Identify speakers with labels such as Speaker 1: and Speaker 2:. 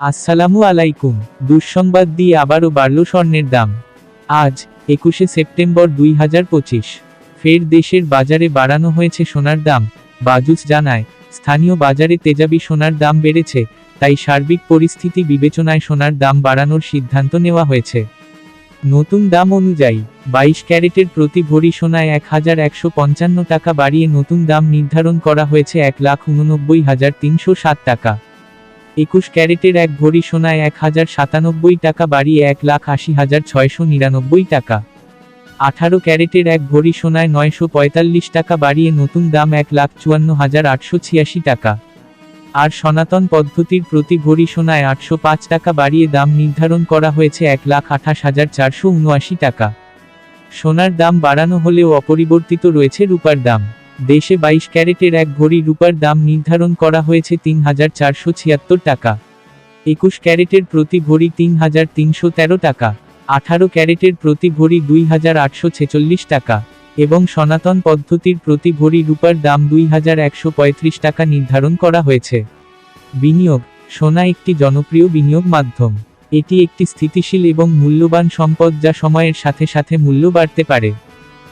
Speaker 1: আসসালামু আলাইকুম। দুঃসংবাদ দিয়ে আবারও বাড়ল স্বর্ণের দাম। আজ, একুশে সেপ্টেম্বর দুই হাজার পঁচিশ। ফের দেশের বাজারে বাড়ানো হয়েছে সোনার দাম। বাজুস জানায়, স্থানীয় বাজারে তেজাবি সোনার দাম বেড়েছে, তাই সার্বিক পরিস্থিতি বিবেচনায় সোনার দাম বাড়ানোর সিদ্ধান্ত নেওয়া হয়েছে। নতুন দাম অনুযায়ী, বাইশ ক্যারেটের প্রতি ভরি সোনায় এক হাজার একশো পঞ্চান্ন টাকা বাড়িয়ে নতুন দাম নির্ধারণ করা হয়েছে এক লাখ উননব্বই হাজার তিনশো সাত টাকা। একুশ ক্যারেটের এক ভরি সোনায় এক হাজার সাতানব্বই টাকা বাড়িয়ে এক লাখ আশি হাজার ছয়শো নিরানব্বই টাকা। আঠারো ক্যারেটের এক ভরি সোনায় নয়শো পঁয়তাল্লিশ টাকা বাড়িয়ে নতুন দাম এক লাখ চুয়ান্ন হাজার আটশো ছিয়াশি টাকা। আর সনাতন পদ্ধতির প্রতি ভরি সোনায় আটশো পাঁচ টাকা বাড়িয়ে দাম নির্ধারণ করা হয়েছে এক লাখ আঠাশ হাজার চারশো উনআশি টাকা। সোনার দাম বাড়ানো হলেও অপরিবর্তিত রয়েছে রূপার দাম। দেশে বাইশ ক্যারেটের এক ভরি রূপার দাম নির্ধারণ করা হয়েছে তিন হাজার চারশো ছিয়াত্তর টাকা। একুশ ক্যারেটের প্রতি ভরি তিন হাজার তিনশো তেরো টাকা, আঠারো ক্যারেটের প্রতি ভরি দুই হাজার আটশো ছেচল্লিশ টাকা এবং সনাতন পদ্ধতির প্রতি ভরি রূপার দাম দুই হাজার একশো পঁয়ত্রিশ টাকা নির্ধারণ করা হয়েছে। বিনিয়োগ, সোনা একটি জনপ্রিয় বিনিয়োগ মাধ্যম। এটি একটি স্থিতিশীল এবং মূল্যবান সম্পদ যা সময়ের সাথে সাথে মূল্য বাড়তে পারে।